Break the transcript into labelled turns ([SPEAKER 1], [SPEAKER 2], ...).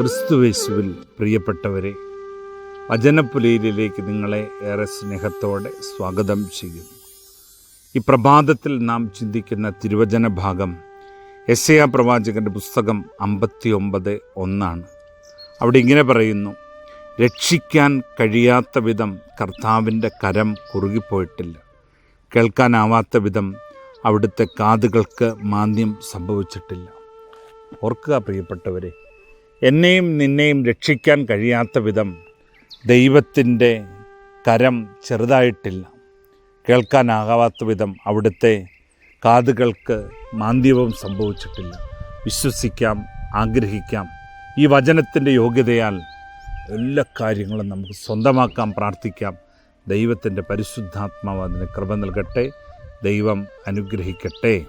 [SPEAKER 1] ക്രിസ്തുവേശുവിൽ പ്രിയപ്പെട്ടവരെ വചനപ്പുലയിലേക്ക് നിങ്ങളെ ഏറെ സ്നേഹത്തോടെ സ്വാഗതം ചെയ്യുന്നു. ഈ പ്രഭാതത്തിൽ നാം ചിന്തിക്കുന്ന തിരുവചന ഭാഗം എസ് എ പ്രവാചകന്റെ പുസ്തകം അമ്പത്തി ഒമ്പത് ഒന്നാണ്. അവിടെ ഇങ്ങനെ പറയുന്നു രക്ഷിക്കാൻ കഴിയാത്ത വിധം കർത്താവിന്റെ കരം കുറുകിപ്പോയിട്ടില്ല. കേൾക്കാനാവാത്ത വിധം അവിടുത്തെ കാതുകൾക്ക് മാന്ദ്യം സംഭവിച്ചിട്ടില്ല. ഓർക്കുക പ്രിയപ്പെട്ടവരെ എന്നെയും നിന്നെയും രക്ഷിക്കാൻ കഴിയാത്ത വിധം ദൈവത്തിന്റെ കരം ചെറുതായിട്ടില്ല. കേൾക്കാനാകാത്ത വിധം അവിടുത്തെ കാതുകൾക്ക് മാന്ദ്യവും സംഭവിച്ചിട്ടില്ല. വിശ്വസിക്കാം ആഗ്രഹിക്കാം. ഈ വചനത്തിന്റെ യോഗ്യതയാൽ എല്ലാ കാര്യങ്ങളും നമുക്ക് സ്വന്തമാക്കാൻ പ്രാർത്ഥിക്കാം. ദൈവത്തിന്റെ പരിശുദ്ധാത്മാവ് അതിന് കൃപ നൽകട്ടെ. ദൈവം അനുഗ്രഹിക്കട്ടെ.